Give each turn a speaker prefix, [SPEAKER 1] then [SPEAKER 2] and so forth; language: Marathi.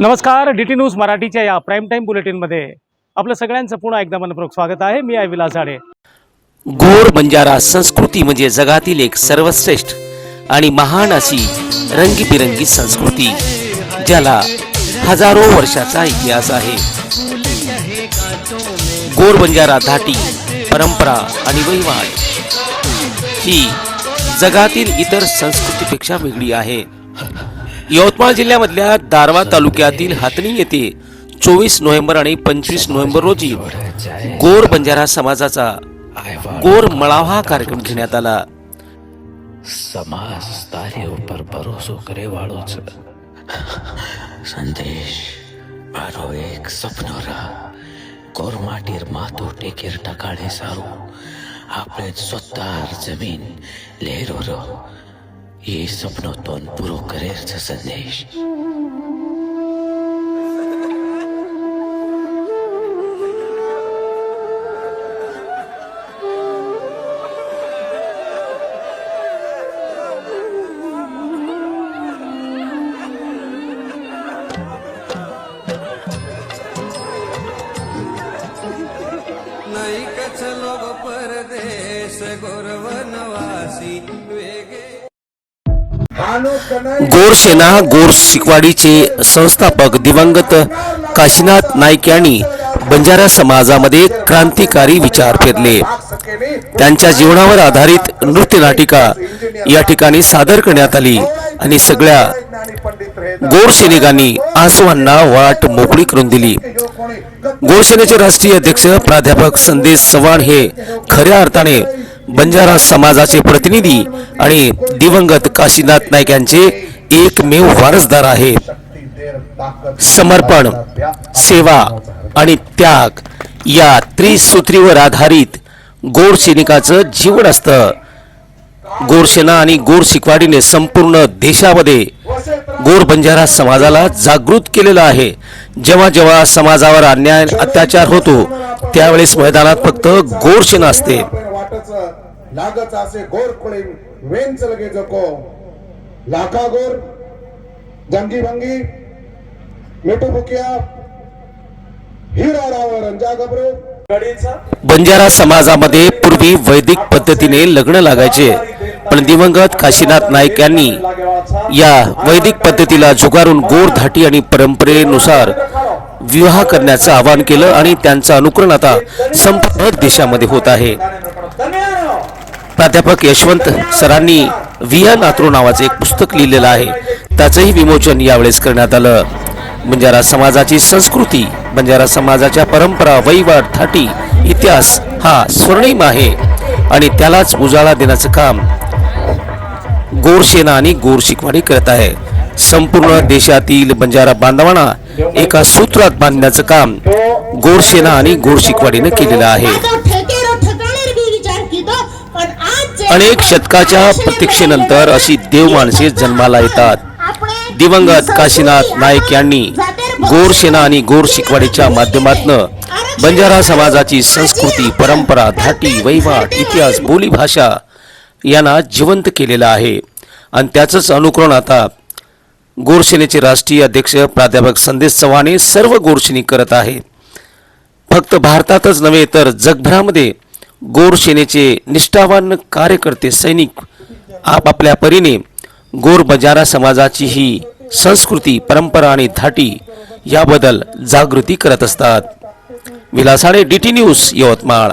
[SPEAKER 1] नमस्कार डी टी न्यूज मराठीच्या या प्राईम टाईम बुलेटिनमध्ये आपलं सगळ्यांचं पुन्हा एकदा मनपूर्वक स्वागत आहे. मी आहे विलास झाडे.
[SPEAKER 2] गोर बंजारा संस्कृती म्हणजे जगातील एक सर्वश्रेष्ठ आणि महान अशी रंगीबिरंगी संस्कृती ज्याला हजारो वर्षाचा इतिहास आहे. गोर बंजारा धाटी परंपरा आणि वहिवाट ही जगातील इतर संस्कृतीपेक्षा वेगळी आहे. यवतमाळ जिल्ह्यामधल्या दारवा तालुक्यातील हातणी येथे चोवीस नोव्हेंबर आणि पंचवीस नोव्हेंबर रोजी गोर बंजारा समाजाचा गोर मळावा कार्यक्रम घेण्यात आला
[SPEAKER 3] સમાજ તારે ઉપર ભરોસો કરે વાળો છે સંદેશ મારો એક સપનો રા કોરમાટીર માથું ટેકેર ટકાળે સારું આપણે स्वतः જમીન લેરો રો એ સપનો તોન પૂરો કરે છે સંદેશ
[SPEAKER 4] नैकच लोक परदेश गोरवनवासी वेगे
[SPEAKER 2] गोरसेना गोर शिकवाडीचे संस्थापक दिवंगत काशीनाथ नाईक यांनी बंजारा समाजामध्ये क्रांतिकारी विचार पेरले. त्यांच्या जीवनावर आधारित नृत्य नाटिका या ठिकाणी सादर करण्यात आली आणि सगळ्या गोर सैनिकांनी आसवांना वाट मोकळी करून दिली. गोरसेनेचे राष्ट्रीय अध्यक्ष प्राध्यापक संदेश चव्हाण हे खऱ्या अर्थाने बंजारा समाजाचे प्रतिनिधी आणि दिवंगत काशीनाथ नाईक यांचे एकमेव वारसदार आहेत समर्पण सेवा आणि त्याग या त्रिसूत्रीवर आधारित गोर सैनिकाचं जीवन असतं. गोरसेना आणि गोर शिकवाडीने संपूर्ण देशामध्ये गोर बंजारा समाजाला जागृत केलेलं आहे. जेव्हा जेव्हा समाजावर अन्याय अत्याचार होतो त्यावेळेस मैदानात फक्त गोरसेना असते.
[SPEAKER 5] लागच असे गोर कुळे वेंच लगे जको. लाखा गोर जंगी भंगी मिठू बुकिया हिरा गबरो
[SPEAKER 2] बंजारा समाजामध्ये पूर्वी वैदिक पद्धतीने लग्न लागायचे. पण दिवंगत काशीनाथ नाईक यांनी या वैदिक पद्धतीला जुगारून गोर धाटी आणि परंपरेनुसार विवाह करण्याचं आवाहन केलं आणि त्यांचं अनुकरण आता संपूर्ण देशामध्ये होत आहे. प्राध्यापक यशवंत सरांनी विया नात्रो नावाचं एक पुस्तक लिहिलेलं आहे. त्याचंही विमोचन यावेळेस करण्यात आलं. बंजारा समाजाची संस्कृती बंजारा समाजाच्या परंपरा वहिवाट थाटी इतिहास हा स्वर्णिम आहे आणि त्यालाच उजाळा देण्याचं काम गोरसेना आणि गोर शिकवाडी करत आहे. संपूर्ण देशातील बंजारा बांधवांना एका सूत्रात बांधण्याचं काम गोरसेना आणि गोर शिकवाडीनं केलेलं आहे. अनेक शतकाच्या प्रतीक्षेनंतर अशी देव माणसे जन्माला येतात. दिवंगत काशीनाथ नाईक यांनी गोरसेना आणि गोर शिकवाडीच्या माध्यमातनं बंजारा समाजाची संस्कृती परंपरा धाटी वैवाट इतिहास बोलीभाषा यांना जिवंत केलेला आहे. आणि त्याचंच अनुकरण आता गोरसेनेचे राष्ट्रीय अध्यक्ष प्राध्यापक संदेश चव्हाणे सर्व गोरसेनी करत आहे फक्त भारतातच नव्हे तर जगभरामध्ये गोर सेनेचे निष्ठावान कार्यकर्ते सैनिक आपापल्या परीने गोर बजारा समाजाची ही संस्कृती परंपरा आणि धाटी याबद्दल जागृती करत असतात. विलासाडे
[SPEAKER 6] D T news Yavatmal.